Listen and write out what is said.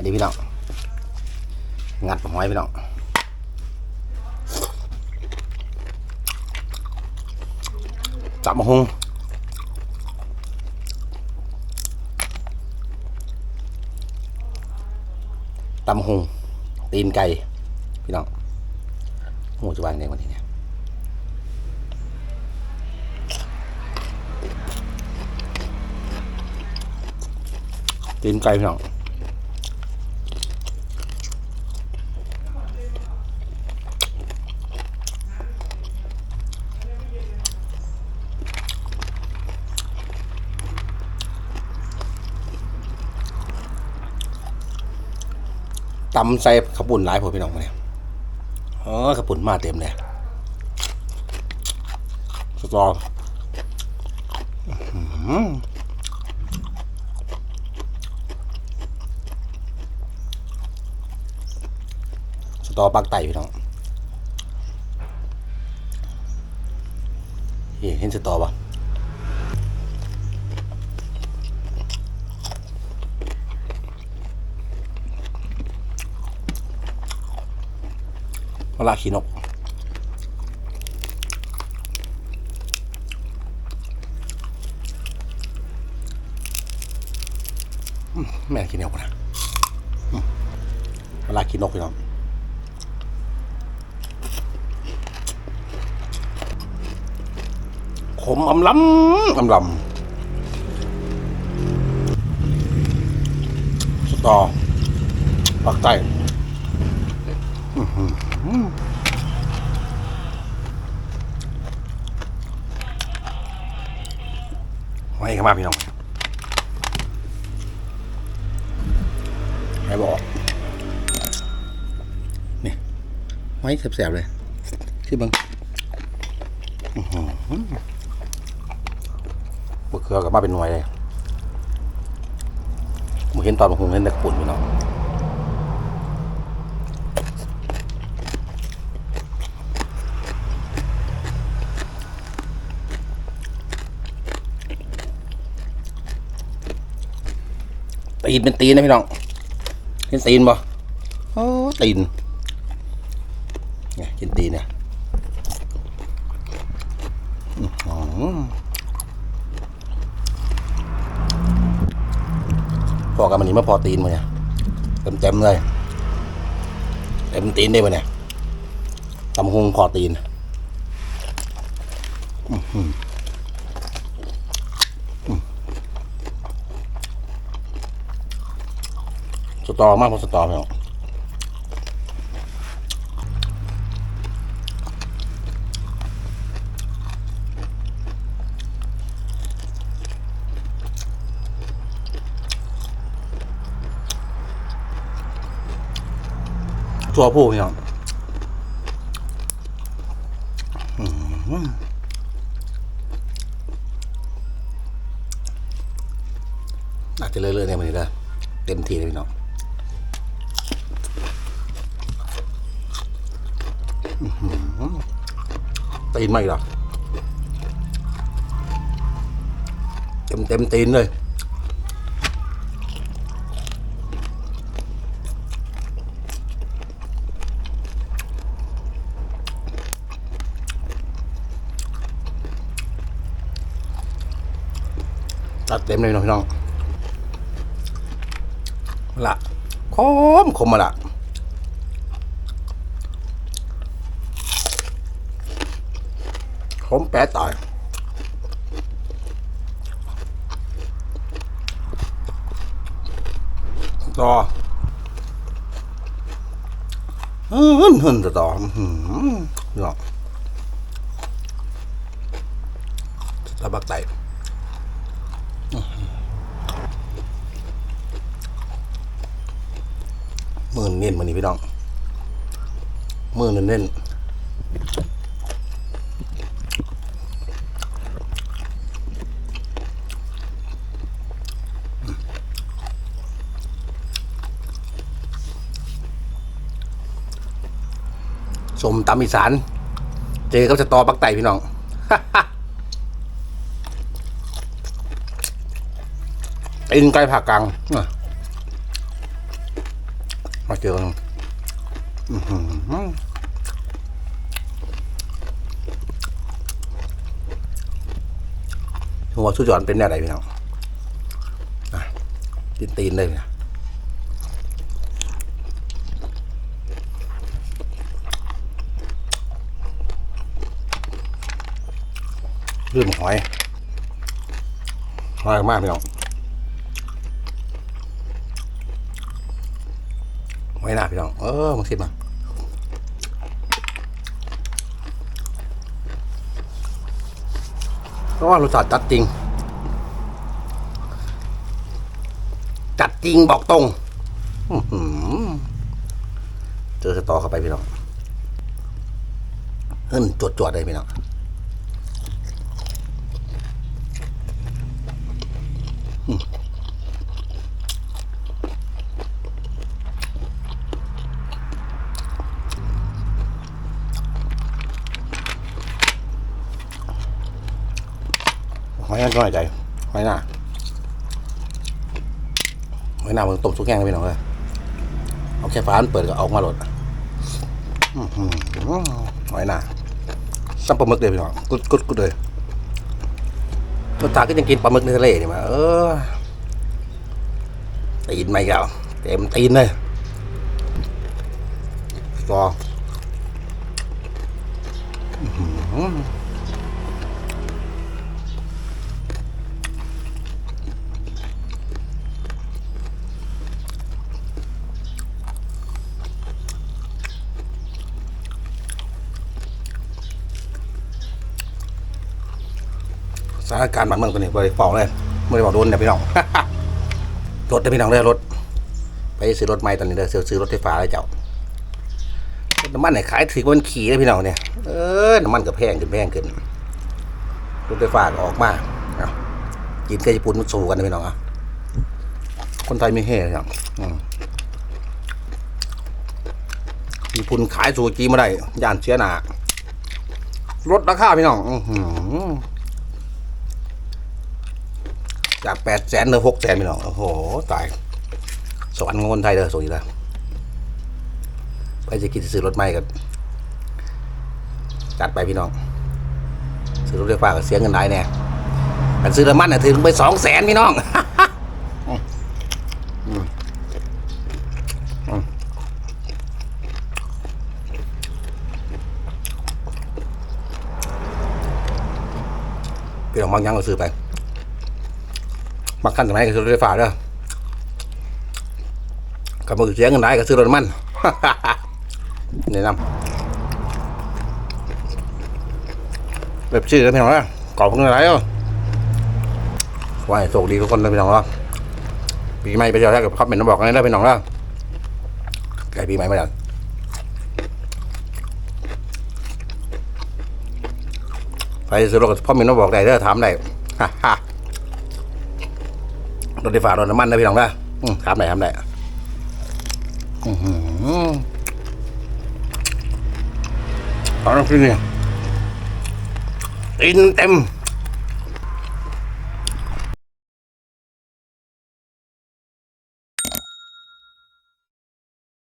อันนี้พี่น้อง งัดหอยพี่น้องจับมาหุงตำหุงตีนไก่ พี่น้องหมูจะวางในวันนี้เนี่ยตีนไก่พี่น้อง ตำใส่ขาวปุ่นหลายพอพี่น้องมาเนี่ยเออขาวปุ่นมาเต็มเลยสตออื้อหือสตอปากไตพี่น้องเฮ้ยเห็นสตอปะ มะละขีนก แม่กินเนียวนะอืมเวลากินนกพี่น้องขมอำลำอำลำสตอปักใต้อื้อหือ ไว้ข้ามาพี่น้องให้บอกนี่ไว้แสบๆเลยที่บังอื้อหือบะเขือกับมาเป็นหน่วยเลยผมเห็นตอนผมเห็นแต่ปุ่นพี่น้อง ตีนเป็นตีนนะพี่น้องเห็นตีนบ่โอ้ตีนเนี่ยกินตีนเนี่ยอื้อหือพอกันมันนี้มาพอตีนมาเนี่ยเต็มเต็มๆเลยเต็มตีนได้ปะเนี่ยตำหงพอตีน อื้อหือ สตอมากพอสตอไม่เอาตัวผู้พี่น้องอาจจะเรื่อยๆในมันนี้ได้เต็มทีเลยพี่น้อง ตีนไม่หรอกเต็มเต็มตีนเลยตัดเต็มเลยพี่น้องพี่น้องละคมคมมาละ ผมแปะตายต่อฮึ่นฮึ่นต่อต่อหืมเนาะตะบักไตมือเน้นมันนี่พี่น้อง มือเน้นเน้น สมตำอีสาน เจอกับสตอปักไตพี่น้องตีนไก่ผักกลางมาเจอกันหัวสุดยอดเป็นแนวไหนพี่น้องตีนตีนเลยเนี่ย เรื่องหอยหอยมากพี่น้องหอยหนาพี่น้องเออมาสิมาเพราะว่ารสชาติจัดจริง จัดจริงบอกตรงเจอสตอเข้าไปพี่น้องเฮิ่นจวดจวดๆเลยพี่น้อง หอยนั่นน่อยใจหอยหน้าหอยหน้ามันต้มซุกแห้งเลยพี่น้องเลยเอาแค่ฟ้ามันเปิดก็ออกมาหลดอื้อหือหอยหน้าซ้ำปลาหมึกเลยพี่น้องกุดกุดกุดเลย รสชาติก็ยังกินปลาหมึกในทะเลนี่มาเออตีนไม่แล้วเต็มตีนเลยรอ สถานการณ์บ้านเมืองตอนนี้บริฟองเลยไม่ได้บอกโดนเนี่ยพี่น้องรถเด้พี่น้องเลยรถ ไปซื้อรถใหม่ตอนนี้เด้อซื้อซื้อรถไฟฟ้าเลยเจ้าน้ำมันเนี่ยขายถือว่ามันขี่เลยพี่น้องเนี่ยเออน้ำมันก็แพงขึ้นแพงขึ้นรถไฟฟ้าก็ออกมาเอาจีนกับญี่ปุ่นมันสู้กันนะพี่น้องอะคนไทยไม่เฮ่เลยครับอืมญี่ปุ่นขายสู่จีนมาได้ย่านเสียหนารถราคาพี่น้องอื จากแปดแสนเหลือหกแสนพี่น้อง โอ้โห ตาย สวรรค์ของคนไทยเด้อสวยแล้วไปจะกินซื้อรถใหม่กันจัดไปพี่น้อง ซื้อรถไฟฟ้าก็เสียเงินได้แน่กันซื้อน้ำมันน่ะถึงไปสองแสนพี่น้องอืมอืมอืมพี่น้องบางยังก็ซื้อไป บางคันสมัยก็ซื้อรถไฟฟ้าเด้อกับมือเสียเงินได้ก็ซื้อรถมันแนะนำแบบชื่อกันพี่น้องนะกรอบพวกนี้ไรอะว่าให้โชคดีทุกคนนะพี่น้องนะปีใหม่ไปเที่ยวแรกกับคอมเมนต์มาบอกกันได้พี่น้องนะไก่ปีใหม่ไม่ดันไปซื้อรถกับคอมเมนต์มาบอกได้เด้อถามได้ฮ่าฮ่า รถไฟฟ้ารถน้ำมันนะพี่น้องนะอืมถามไหนถามไหนอือหือตอนนั้นคือเนี่ยอินเต็ม